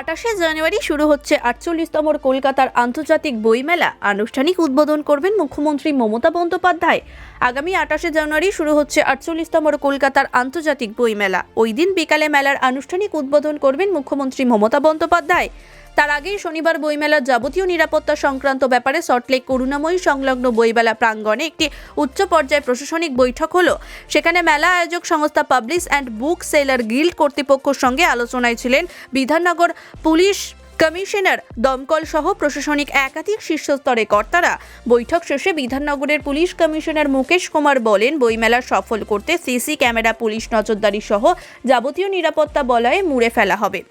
আটাশে জানুয়ারি শুরু হচ্ছে আটচল্লিশতম কলকাতার আন্তর্জাতিক বইমেলা। আনুষ্ঠানিক উদ্বোধন করবেন মুখ্যমন্ত্রী মমতা বন্দ্যোপাধ্যায়। আগামী আটাশে জানুয়ারি শুরু হচ্ছে আটচল্লিশতম কলকাতার আন্তর্জাতিক বইমেলা। ওই দিন বিকালে মেলার আনুষ্ঠানিক উদ্বোধন করবেন মুখ্যমন্ত্রী মমতা বন্দ্যোপাধ্যায়। তার আগেই শনিবার বইমেলার যাবতীয় নিরাপত্তা সংক্রান্ত ব্যাপারে সল্টলেক করুণাময়ী সংলগ্ন বইমেলা প্রাঙ্গণে একটি উচ্চ পর্যায়ে প্রশাসনিক বৈঠক হলো। সেখানে মেলা আয়োজক সংস্থা publish and book seller guild কর্তৃপক্ষের সঙ্গে আলোচনায় ছিলেন বিধাননগর পুলিশ কমিশনার দমকল সহ প্রশাসনিক একাধিক শীর্ষস্তরে কর্তারা বৈঠক শেষে বিধাননগরের পুলিশ কমিশনার মুকেশ কুমার বলেন, বইমেলা সফল করতে সিসি ক্যামেরা, পুলিশ নজরদারি সহ যাবতীয় নিরাপত্তা বলয়ে মুড়ে ফেলা হবে।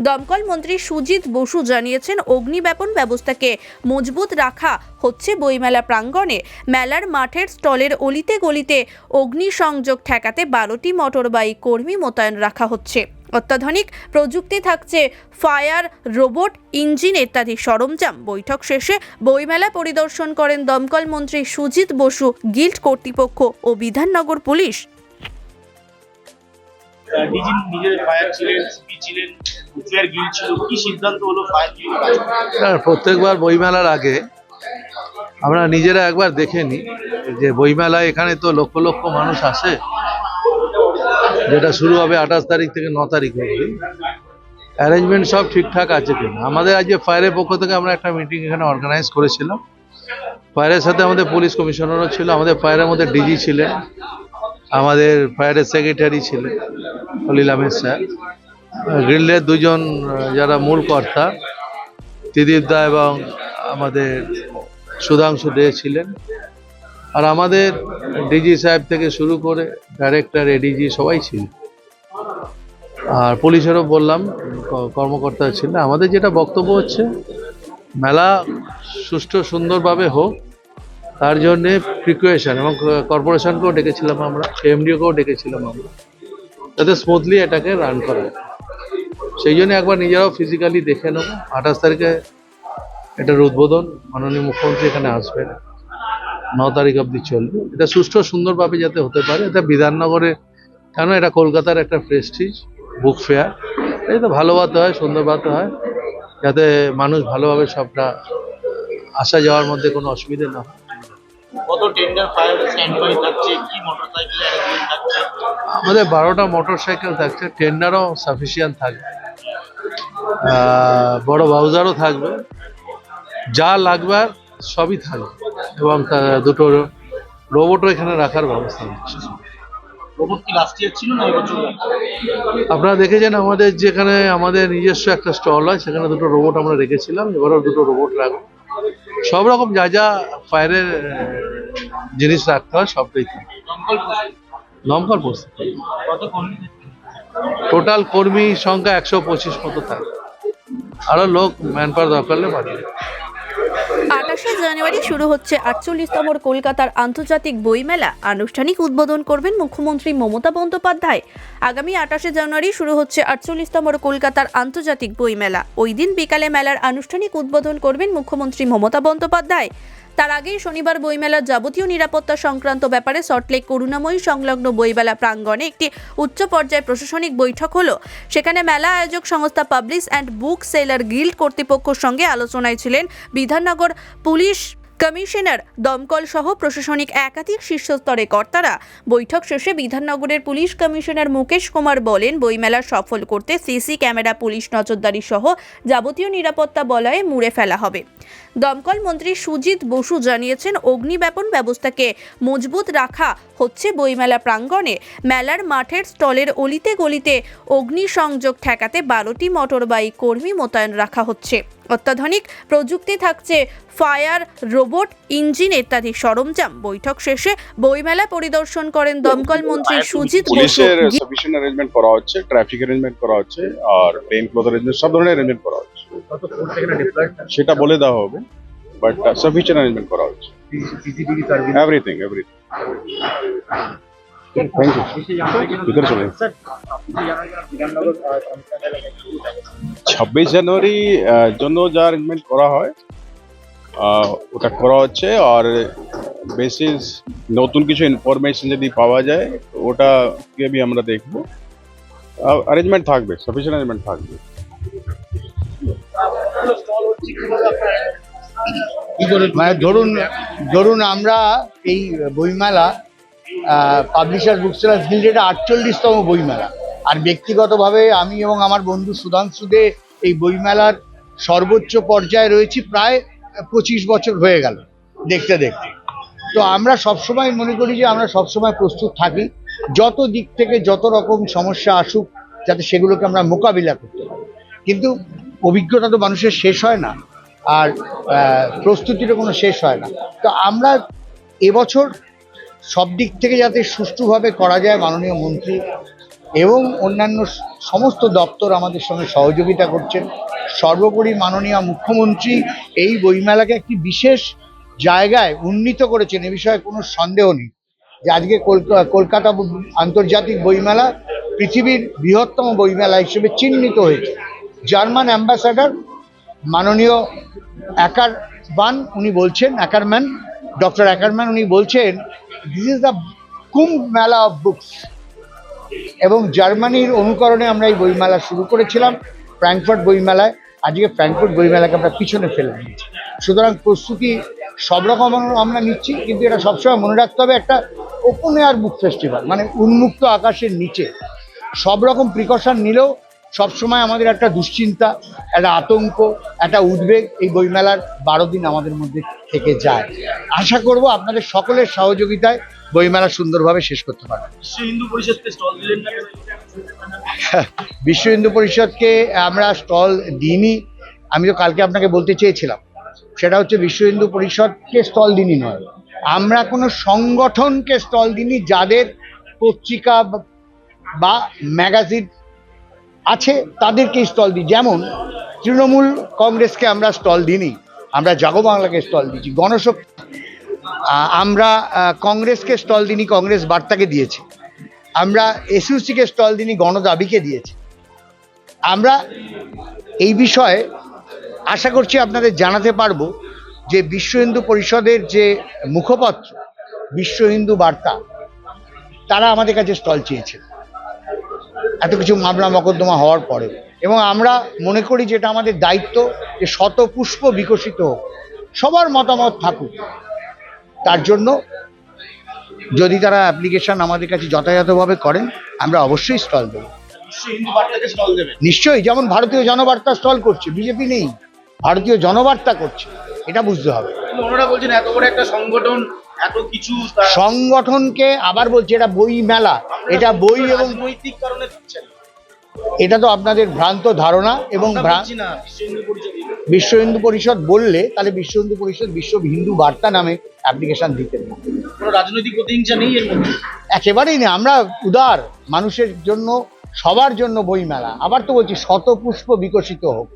দমকল মন্ত্রী সুজিত বসু জানিয়েছেন, অগ্নিব্যাপন ব্যবস্থাকে মজবুত রাখা হচ্ছে বইমেলা প্রাঙ্গণে। মেলার মাঠের স্টলের অলিতে গলিতে অগ্নিসংযোগ ঠেকাতে বারোটি মোটরবাইক কর্মী মোতায়েন রাখা হচ্ছে। অত্যাধুনিক প্রযুক্তি থাকছে ফায়ার রোবট ইঞ্জিন ইত্যাদি সরঞ্জাম। বৈঠক শেষে বইমেলা পরিদর্শন করেন দমকল মন্ত্রী সুজিত বসু গিল্ড কর্তৃপক্ষ ও বিধাননগর পুলিশ। ডিজি নিজের ফায়ার ছিলেন সিপি ছিলেন উচুয়ার গিল ছিল কি সিদ্ধান্ত হলো ফায়ার গিল আর প্রত্যেকবার বইমেলার আগে আমরা নিজেরা একবার দেখে নিই যে বইমেলায় এখানে তো লক্ষ লক্ষ মানুষ আসে। যেটা শুরু হবে আঠাশ তারিখ থেকে ন তারিখ অবধি অ্যারেঞ্জমেন্ট সব ঠিকঠাক আছে কিনা? আমাদের আজকে ফায়ারের পক্ষ থেকে আমরা একটা মিটিং এখানে অর্গানাইজ করেছিলাম। ফায়ারের সাথে আমাদের পুলিশ কমিশনারও ছিল, আমাদের ফায়ারের মধ্যে ডিজি ছিলেন, আমাদের ফায়ারের সেক্রেটারি ছিলেন খলিল আহমেদ স্যার। গ্রিলের দুজন যারা মূল কর্তা ত্রিদীপ দা এবং আমাদের সুধাংশু দে ছিলেন। আর আমাদের ডিজি সাহেব থেকে শুরু করে ডাইরেক্টর এডিজি সবাই ছিল। আর পুলিশেরও বললাম কর্মকর্তা ছিলেন আমাদের যেটা বক্তব্য হচ্ছে, মেলা সুষ্ঠু সুন্দরভাবে হোক, তার জন্যে প্রিকুয়েশন এবং কর্পোরেশনকেও ডেকেছিলাম আমরা এমডিওকেও ডেকেছিলাম আমরা, যাতে স্মুথলি এটাকে রান করা। সেই জন্য একবার নিজেরাও ফিজিক্যালি দেখে নেব। আঠাশ তারিখে এটার উদ্বোধন, মাননীয় মুখ্যমন্ত্রী এখানে আসবেন। ন তারিখ অবধি চলবে। এটা সুষ্ঠু সুন্দরভাবে যাতে হতে পারে এটা বিধাননগরে কেন এটা কলকাতার একটা প্রেস্টিজ বুক ফেয়ার এই তো ভালোবাতে হয় সুন্দরভাবে হয় যাতে মানুষ ভালোভাবে সবটা আসা যাওয়ার মধ্যে কোনো অসুবিধে না হয়। আমাদের বারোটা মোটর সাইকেল থাকছে টেন্ডারও সাফিসিয়েন্ট থাকবে। বড় বাউজারও থাকবে। যা লাগবে সবই থাকবে। এবং দুটো রোবটও এখানে রাখার ব্যবস্থা হচ্ছে আপনারা দেখেছেন আমাদের যেখানে আমাদের নিজস্ব একটা স্টল হয় সেখানে দুটো রোবট আমরা রেখেছিলাম এবারও দুটো রোবট রাখব। সব রকম যা যা ফায়ারের জিনিস রাখতে হয় সবটাই দমকল প্রস্তুত। টোটাল কর্মী? সংখ্যা একশো পঁচিশ মতো থাকে। আরও লোক ম্যান পাওয়ার দরকার হলে দেবে। আটাশে জানুয়ারি শুরু হচ্ছে আটচল্লিশতম কলকাতার আন্তর্জাতিক বইমেলা। আনুষ্ঠানিক উদ্বোধন করবেন মুখ্যমন্ত্রী মমতা বন্দ্যোপাধ্যায়। আগামী আটাশে জানুয়ারি শুরু হচ্ছে আটচল্লিশতম কলকাতার আন্তর্জাতিক বইমেলা। ওই দিন বিকালে মেলার আনুষ্ঠানিক উদ্বোধন করবেন মুখ্যমন্ত্রী মমতা বন্দ্যোপাধ্যায়। তার আগেই শনিবার বইমেলার যাবতীয় নিরাপত্তা সংক্রান্ত ব্যাপারে সল্টলেক করুণাময়ী সংলগ্ন বইমেলা প্রাঙ্গণে একটি উচ্চ পর্যায়ে প্রশাসনিক বৈঠক হলো। সেখানে মেলা আয়োজক সংস্থা publish and book seller guild কর্তৃপক্ষের সঙ্গে আলোচনায় ছিলেন বিধাননগর পুলিশ কমিশনার দমকল সহ প্রশাসনিক একাধিক শীর্ষস্তরে কর্তারা বৈঠক শেষে বিধাননগরের পুলিশ কমিশনার মুকেশ কুমার বলেন, বইমেলা সফল করতে সিসি ক্যামেরা পুলিশ নজরদারি সহ যাবতীয় নিরাপত্তা বলয়ে মুড়ে ফেলা হবে। দমকল মন্ত্রী সুজিত বসু জানিয়েছেন, অগ্নিব্যাপন ব্যবস্থাকে মজবুত রাখা হচ্ছে বইমেলা প্রাঙ্গণে। মেলার মাঠের স্টলের অলিতে গলিতে অগ্নিসংযোগ ঠেকাতে বারোটি মোটরবাইক কর্মী মোতায়েন রাখা হচ্ছে। অত্যাধুনিক প্রযুক্তি থাকছে। ফায়ার রোবট ইঞ্জিন ইত্যাদি সরঞ্জাম। বৈঠক শেষে বইমেলা পরিদর্শন করেন দমকল মন্ত্রী সুজিত বসু। পুলিশের সাফিসিয়েন্ট অ্যারেঞ্জমেন্ট করা হচ্ছে ট্রাফিক অ্যারেঞ্জমেন্ট করা হচ্ছে আর প্লেন ক্লথ অ্যারেঞ্জমেন্ট সব ধরনের অ্যারেঞ্জমেন্ট করা হচ্ছে। সেটা বলে দেওয়া হবে বাট সাফিসিয়েন্ট অ্যারেঞ্জমেন্ট করা হচ্ছে। এভরিথিং এভরিথিং থ্যাংক ইউ ভিতরে চলে ছাব্বিশ জানুয়ারি জন্য যা অ্যারেঞ্জমেন্ট করা হয় ওটা করা হচ্ছে আর বেসিস নতুন কিছু ইনফরমেশন যদি পাওয়া যায় ওটা কে আমরা দেখব অ্যারেঞ্জমেন্ট থাকবে সাফিসিয়েন্ট অ্যারেঞ্জমেন্ট থাকবে মানে ধরুন ধরুন আমরা এই বইমেলা পাবলিশার বুক সেলার্স গিল্ড এটা আটচল্লিশতম বইমেলা। আর ব্যক্তিগতভাবে আমি এবং আমার বন্ধু সুধাংশু দে এই বইমেলার সর্বোচ্চ পর্যায়ে রয়েছি, প্রায় পঁচিশ বছর হয়ে গেল দেখতে দেখতে। তো আমরা সবসময় মনে করি যে আমরা সবসময় প্রস্তুত থাকি, যত দিক থেকে যত রকম সমস্যা আসুক, যাতে সেগুলোকে আমরা মোকাবিলা করতে পারি। কিন্তু অভিজ্ঞতা তো মানুষের শেষ হয় না, আর প্রস্তুতিরও কোনো শেষ হয় না। তো আমরা এবছর সব দিক থেকে যাতে সুষ্ঠুভাবে করা যায় মাননীয় মন্ত্রী এবং অন্যান্য সমস্ত দপ্তর আমাদের সঙ্গে সহযোগিতা করছেন। সর্বোপরি মাননীয় মুখ্যমন্ত্রী এই বইমেলাকে একটি বিশেষ জায়গায় উন্নীত করেছেন, এ বিষয়ে কোনো সন্দেহ নেই। যে আজকে কলকাতা আন্তর্জাতিক বইমেলা পৃথিবীর বৃহত্তম বইমেলা হিসেবে চিহ্নিত হয়েছে। জার্মান অ্যাম্বাসাডার মাননীয় অ্যাকার বান উনি বলছেন, অ্যাকারম্যান, ডক্টর অ্যাকারম্যান উনি বলছেন দিস ইজ দ্য কুম্ভ মেলা অফ বুকস এবং জার্মানির অনুকরণে আমরা এই বইমেলা শুরু করেছিলাম, ফ্র্যাঙ্কফার্ট বইমেলায়। আজকে ফ্র্যাঙ্কফার্ট বইমেলাকে আমরা পিছনে ফেলে দিয়েছি সুতরাং প্রস্তুতি সব রকম আমরা নিচ্ছি, কিন্তু এটা সবসময় মনে রাখতে হবে একটা ওপেন এয়ার বুক ফেস্টিভ্যাল মানে উন্মুক্ত আকাশের নিচে। সব রকম প্রিকশন নিলেও সবসময় আমাদের একটা দুশ্চিন্তা একটা আতঙ্ক একটা উদ্বেগ এই বইমেলার বারো দিন আমাদের মধ্যে থেকে যায়। আশা করব আপনাদের সকলের সহযোগিতায় বইমেলা সুন্দরভাবে শেষ করতে পারব। বিশ্ব হিন্দু পরিষদকে আমরা স্টল দিইনি। আমি তো কালকে আপনাকে বলতে চেয়েছিলাম সেটা হচ্ছে বিশ্ব হিন্দু পরিষদকে স্টল দিনই নয়। আমরা কোনো সংগঠনকে স্টল দিইনি যাদের পত্রিকা বা ম্যাগাজিন আছে তাদেরকে স্টল দিই। যেমন, তৃণমূল কংগ্রেসকে আমরা স্টল দিইনি, আমরা জাগো বাংলাকে স্টল দিয়েছি। গণশক্তি আমরা কংগ্রেসকে স্টল দিইনি, কংগ্রেস বার্তাকে দিয়েছি। আমরা এসইউসিকে স্টল দিনই গণদাবিকে দিয়েছি। আমরা এই বিষয়ে আশা করছি আপনাদের জানাতে পারব যে বিশ্ব হিন্দু পরিষদের যে মুখপত্র, বিশ্ব হিন্দু বার্তা, তারা আমাদের কাছে স্টল চেয়েছে এত কিছু মামলা মকদ্দমা হওয়ার পরে। এবং আমরা মনে করি যেটা আমাদের দায়িত্ব যে শত পুষ্প বিকশিত হোক সবার মতামত থাকুক। তার জন্য যদি তারা অ্যাপ্লিকেশন আমাদের কাছে যথাযথভাবে করেন আমরা অবশ্যই স্টল দেবো। নিশ্চয়ই যেমন ভারতীয় জনবার্তা স্টল করছে বিজেপি নেই ভারতীয় জনবার্তা করছে এটা বুঝতে হবে। ওনারা বলছেন এত বড় একটা সংগঠন এত কিছু সংগঠনকে আবার বলছি এটা বই মেলা। এটা বই এবং রাজনৈতিক কারণে এটা তো আপনাদের ভ্রান্ত ধারণা এবং বিশ্ব হিন্দু পরিষদ বললে তাহলে বিশ্ব হিন্দু পরিষদ বিশ্ব হিন্দু বার্তা নামে অ্যাপ্লিকেশন দিতেন না। কোনো রাজনৈতিক প্রতিহিংসা নেই একেবারেই না আমরা উদার মানুষের জন্য সবার জন্য বই মেলা। আবার তো বলছি শত পুষ্প বিকশিত হোক।